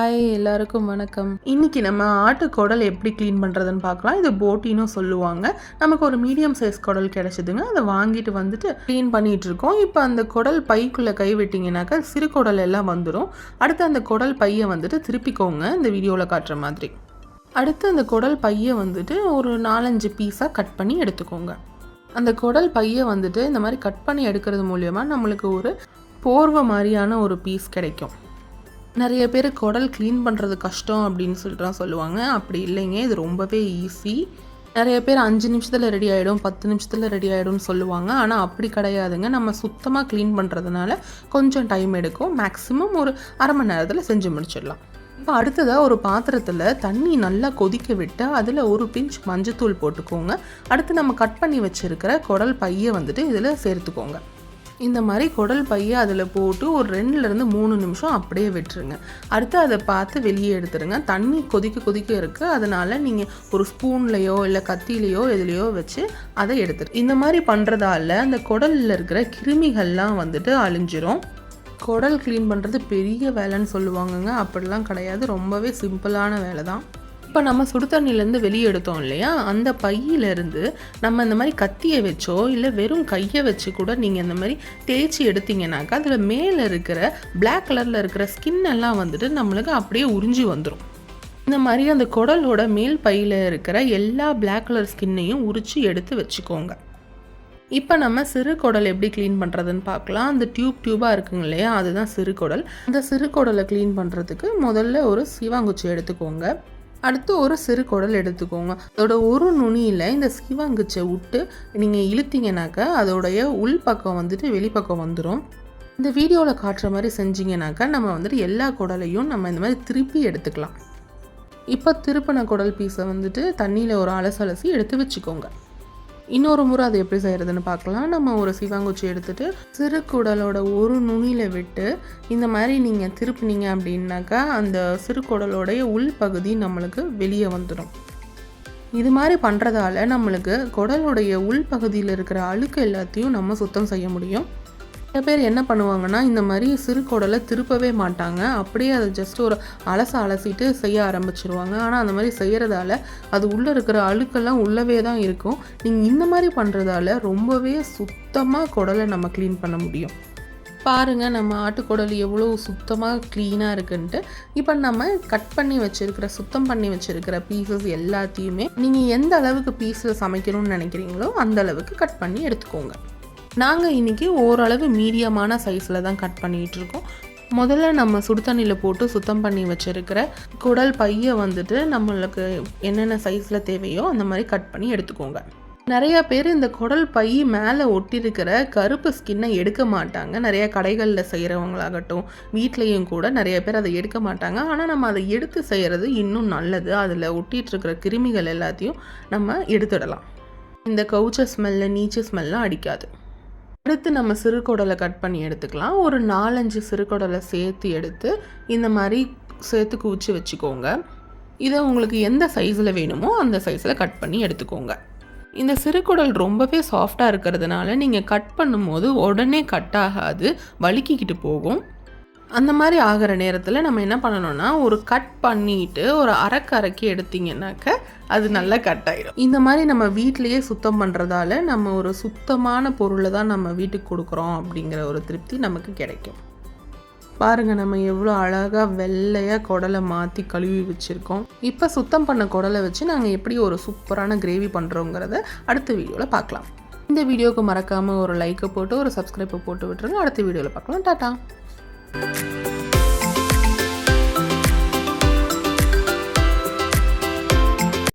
Hi எல்லாருக்கும் வணக்கம். இன்னைக்கு நம்ம ஆட்டு குடல் எப்படி க்ளீன் பண்ணுறதுன்னு பார்க்கலாம். இது போட்டினும் சொல்லுவாங்க. நமக்கு ஒரு மீடியம் சைஸ் குடல் கிடச்சிதுங்க. அதை வாங்கிட்டு வந்துட்டு க்ளீன் பண்ணிட்டு இருக்கோம். இப்போ அந்த குடல் பைக்குள்ளே கை விட்டிங்கனாக்கா சிறு குடல் எல்லாம் வந்துடும் அடுத்து அந்த குடல் பையை வந்துட்டு திருப்பிக்கோங்க. இந்த வீடியோவில் காட்டுற மாதிரி. அடுத்து அந்த குடல் பையை வந்துட்டு ஒரு நாலஞ்சு பீஸாக கட் பண்ணி எடுத்துக்கோங்க. அந்த குடல் பையை வந்துட்டு இந்த மாதிரி கட் பண்ணி எடுக்கிறது மூலயமா நம்மளுக்கு ஒரு போர்வை மாதிரியான ஒரு பீஸ் கிடைக்கும். நிறைய பேர் குடல் க்ளீன் பண்ணுறது கஷ்டம் அப்படின்னு சொல்லிட்டு சொல்லுவாங்க. அப்படி இல்லைங்க இது ரொம்பவே ஈஸி நிறைய பேர் அஞ்சு நிமிஷத்தில் ரெடி ஆகிடும் பத்து நிமிஷத்தில் ரெடி ஆகிடும்னு சொல்லுவாங்க. ஆனால் அப்படி கிடையாதுங்க. நம்ம சுத்தமாக க்ளீன் பண்ணுறதுனால கொஞ்சம் டைம் எடுக்கும். மேக்ஸிமம் ஒரு அரை மணி நேரத்தில் செஞ்சு முடிச்சிடலாம். இப்போ அடுத்ததாக ஒரு பாத்திரத்தில் தண்ணி நல்லா கொதிக்க விட்டு அதில் ஒரு பிஞ்ச் மஞ்சத்தூள் போட்டுக்கோங்க. அடுத்து நம்ம கட் பண்ணி வச்சுருக்கிற குடல் பையை வந்துட்டு இதில் சேர்த்துக்கோங்க. இந்த மாதிரி குடல் பையை அதில் போட்டு ஒரு ரெண்டுலேருந்து மூணு நிமிஷம் அப்படியே விட்டுருங்க. அடுத்து அதை பார்த்து வெளியே எடுத்துருங்க. தண்ணி கொதிக்க கொதிக்க இருக்குது அதனால் நீங்கள் ஒரு ஸ்பூன்லேயோ இல்லை கத்திலேயோ எதுலேயோ வச்சு அதை எடுத்துரு. இந்த மாதிரி பண்ணுறதால அந்த குடலில் இருக்கிற கிருமிகள்லாம் வந்துட்டு அழிஞ்சிரும். குடல் க்ளீன் பண்ணுறது பெரிய வேலைன்னு சொல்லுவாங்கங்க. அப்படிலாம் கிடையாது. ரொம்பவே சிம்பிளான வேலை தான் இப்போ நம்ம சுடு தண்ணியிலேருந்து வெளியே எடுத்தோம் இல்லையா? அந்த பையிலேருந்து நம்ம இந்த மாதிரி கத்தியை வச்சோ இல்லை வெறும் கையை வச்சு கூட நீங்கள் இந்த மாதிரி தேய்ச்சி எடுத்தீங்கன்னாக்கா அதில் மேலே இருக்கிற பிளாக் கலரில் இருக்கிற ஸ்கின் எல்லாம் வந்துட்டு நம்மளுக்கு அப்படியே உறிஞ்சி வந்துடும் இந்த மாதிரி அந்த குடலோட மேல் பையில் இருக்கிற எல்லா பிளாக் கலர் ஸ்கின்னையும் உரித்து எடுத்து வச்சுக்கோங்க. இப்போ நம்ம சிறு குடல் எப்படி க்ளீன் பண்ணுறதுன்னு பார்க்கலாம். அந்த டியூப் டியூபாக இருக்குங்க இல்லையா? அதுதான் சிறு குடல். அந்த சிறு குடலை க்ளீன் பண்ணுறதுக்கு முதல்ல ஒரு சிவாங்குச்சி எடுத்துக்கோங்க. அடுத்து ஒரு சிறு குடல் எடுத்துக்கோங்க. அதோட ஒரு நுனியில் இந்த சிவாங்குச்சை விட்டு நீங்கள் இழுத்தீங்கனாக்கா அதோடைய உள் பக்கம் வந்துட்டு வெளிப்பக்கம் வந்துடும் இந்த வீடியோவில் காட்டுற மாதிரி செஞ்சிங்கனாக்கா நம்ம வந்துட்டு எல்லா குடலையும் நம்ம இந்த மாதிரி திருப்பி எடுத்துக்கலாம். இப்போ திருப்பின குடல் பீஸை வந்துட்டு தண்ணியில் ஒரு அலசலசி எடுத்து வச்சுக்கோங்க. இன்னொரு முறை அது எப்படி செய்கிறதுன்னு பார்க்கலாம். நம்ம ஒரு சிவாங்குச்சி எடுத்துகிட்டு சிறு குடலோட ஒரு நுனியில் விட்டு இந்த மாதிரி நீங்கள் திருப்பினீங்க அப்படின்னாக்கா அந்த சிறு குடலோடைய உள்பகுதி நம்மளுக்கு வெளியே வந்துடும் இது மாதிரி பண்ணுறதால நம்மளுக்கு குடலுடைய உள்பகுதியில் இருக்கிற அழுக்கு எல்லாத்தையும் நம்ம சுத்தம் செய்ய முடியும். சில பேர் என்ன பண்ணுவாங்கன்னா இந்த மாதிரி சிறு குடலை திருப்பவே மாட்டாங்க. அப்படியே அதை ஜஸ்ட் ஒரு அலச அலசிட்டு செய்ய ஆரம்பிச்சிருவாங்க. ஆனால் அந்த மாதிரி செய்கிறதால அது உள்ளே இருக்கிற அழுக்கெல்லாம் உள்ளவே தான் இருக்கும். நீங்கள் இந்த மாதிரி பண்ணுறதால ரொம்பவே சுத்தமாக குடலை நம்ம க்ளீன் பண்ண முடியும். பாருங்கள் நம்ம ஆட்டுக்குடல் எவ்வளோ சுத்தமாக க்ளீனாக இருக்குன்ட்டு. இப்போ நம்ம கட் பண்ணி வச்சுருக்கிற சுத்தம் பண்ணி வச்சுருக்கிற பீசஸ் எல்லாத்தையுமே நீங்கள் எந்த அளவுக்கு பீஸில் சமைக்கணும்னு நினைக்கிறீங்களோ அந்த அளவுக்கு கட் பண்ணி எடுத்துக்கோங்க. நாங்கள் இன்றைக்கி ஓரளவு மீடியமான சைஸில் தான் கட் பண்ணிகிட்ருக்கோம் முதல்ல நம்ம சுடுதண்ணியில் போட்டு சுத்தம் பண்ணி வச்சுருக்கிற குடல் பையை வந்துட்டு நம்மளுக்கு என்னென்ன சைஸில் தேவையோ அந்த மாதிரி கட் பண்ணி எடுத்துக்கோங்க. நிறையா பேர் இந்த குடல் பை மேலே ஒட்டியிருக்கிற கருப்பு ஸ்கின்னை எடுக்க மாட்டாங்க. நிறைய கடைகளில் செய்கிறவங்களாகட்டும் வீட்லேயும் கூட நிறைய பேர் அதை எடுக்க மாட்டாங்க. ஆனால் நம்ம அதை எடுத்து செய்கிறது இன்னும் நல்லது. அதில் ஒட்டிகிட்ருக்கிற கிருமிகள் எல்லாத்தையும் நம்ம எடுத்துடலாம். இந்த கவுச்ச ஸ்மெல்லு நீச்ச ஸ்மெல்லாம் அடிக்காது. அடுத்து நம்ம சிறுகுடலை கட் பண்ணி எடுத்துக்கலாம். ஒரு நாலஞ்சு சிறுகுடலை சேர்த்து எடுத்து இந்த மாதிரி சேர்த்து குவிச்சு வச்சுக்கோங்க. இதை உங்களுக்கு எந்த சைஸில் வேணுமோ அந்த சைஸில் கட் பண்ணி எடுத்துக்கோங்க. இந்த சிறுகுடல் ரொம்பவே சாஃப்டாக இருக்கிறதுனால நீங்கள் கட் பண்ணும்போது உடனே கட் ஆகாது வலிக்கிக்கிட்டு போகும். அந்த மாதிரி ஆகிற நேரத்தில் நம்ம என்ன பண்ணணும்னா ஒரு கட் பண்ணிட்டு ஒரு அரைக்கு அரைக்கி எடுத்திங்கனாக்க அது நல்லா கட் ஆகிடும் இந்த மாதிரி நம்ம வீட்டிலையே சுத்தம் பண்ணுறதால நம்ம ஒரு சுத்தமான பொருளை தான் நம்ம வீட்டுக்கு கொடுக்குறோம் அப்படிங்கிற ஒரு திருப்தி நமக்கு கிடைக்கும். பாருங்கள் நம்ம எவ்வளோ அழகாக வெள்ளையாக குடலை மாற்றி கழுவி வச்சுருக்கோம். இப்போ சுத்தம் பண்ண குடலை வச்சு நாங்கள் எப்படி ஒரு சூப்பரான கிரேவி பண்ணுறோங்கிறத அடுத்த வீடியோவில் பார்க்கலாம். இந்த வீடியோவுக்கு மறக்காமல் ஒரு லைக்கை போட்டு ஒரு சப்ஸ்கிரைப்பை போட்டு விட்டுருங்க. அடுத்த வீடியோவில் பார்க்கலாம். டாட்டா! Bye.